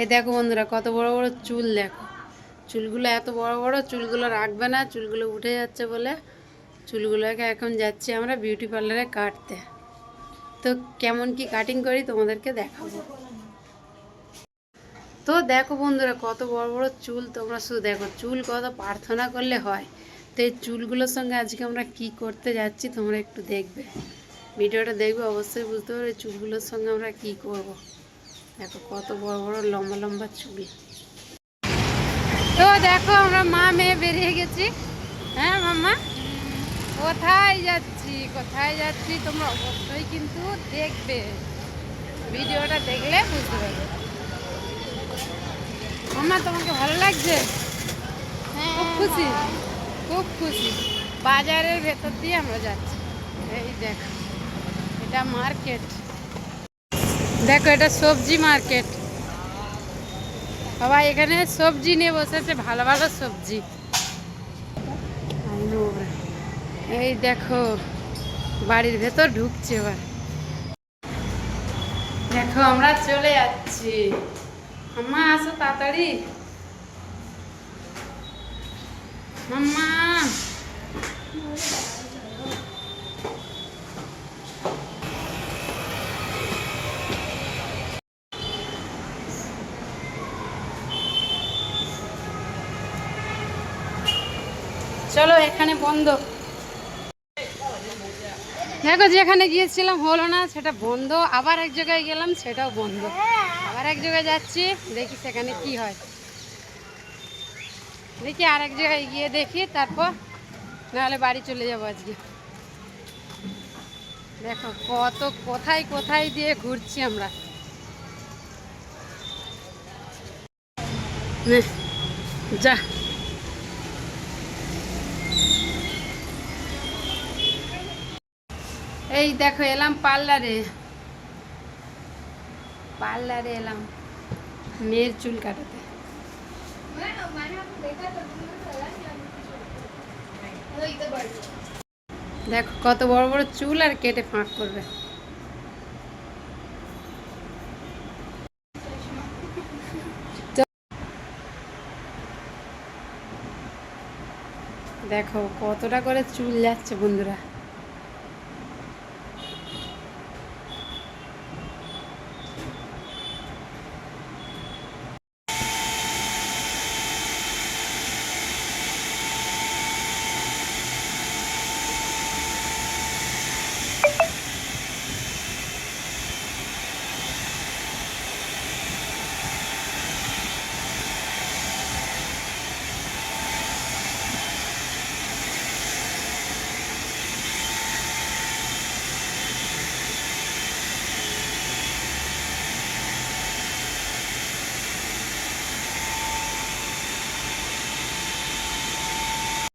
এই দেখো বন্ধুরা, কত বড় বড় চুল দেখো। চুলগুলো এত বড় বড়, চুলগুলো রাখবে না, চুলগুলো উঠে যাচ্ছে বলে চুলগুলোকে এখন যাচ্ছি আমরা বিউটি পার্লারে কাটতে। তো কেমন কি কাটিং করি তোমাদেরকে দেখাবো। তো দেখো বন্ধুরা, কত বড় বড় চুল তোমরা শুধু দেখো, চুল কত প্রার্থনা করলে হয়। তো এই চুলগুলোর সঙ্গে আজকে আমরা কি করতে যাচ্ছি তোমরা একটু দেখবে। ভিডিওটা দেখবে, অবশ্যই বুঝতে পারবে চুলগুলোর সঙ্গে আমরা কি করব। দেখো কত বড় বড় লম্বা লম্বা চুল তো দেখো আমরা মা মেয়ে বেরিয়ে গেছি। হ্যাঁ মাম্মা? কোথায় যাচ্ছি? কোথায় যাচ্ছি? তোমরা অবশ্যই কিন্তু দেখবে। ভিডিওটা দেখলে বুঝতে পারবে। মাম্মা তোমাকে ভালো লাগছে? খুব খুশি? খুব খুশি। বাজারের ভেতর দিয়ে আমরা যাচ্ছি। এই দেখো এটা মার্কেট দেখো, এটা সবজি মার্কেট। বাবা, এখানে সবজি নিয়ে বসেছে, ভালো ভালো সবজি। এই দেখো, বাড়ির ভেতর ঢুকছে এবার। দেখো, আমরা চলে যাচ্ছি। মাম্মা আসো তাড়াতাড়ি। মাম্মা চলো, এখানে বন্ধ। দেখো যেখানে গিয়েছিলাম, হলো না, সেটা বন্ধ। আবার এক জায়গায় গেলাম, সেটাও বন্ধ। আবার এক জায়গায় যাচ্ছি, দেখি সেখানে কি হয়। দেখি আর এক জায়গায় গিয়ে দেখি, তারপর নাহলে বাড়ি চলে যাব আজকে। দেখো কত, কোথায় কোথায় দিয়ে ঘুরছি আমরা। যা। এই দেখো, এলাম পার্লারে। পার্লারে এলাম মেয়ের চুল কাটাতে। দেখো, কত বড় বড় চুল আর কেটে ফাঁক করবে। দেখো, কতটা করে চুল যাচ্ছে বন্ধুরা।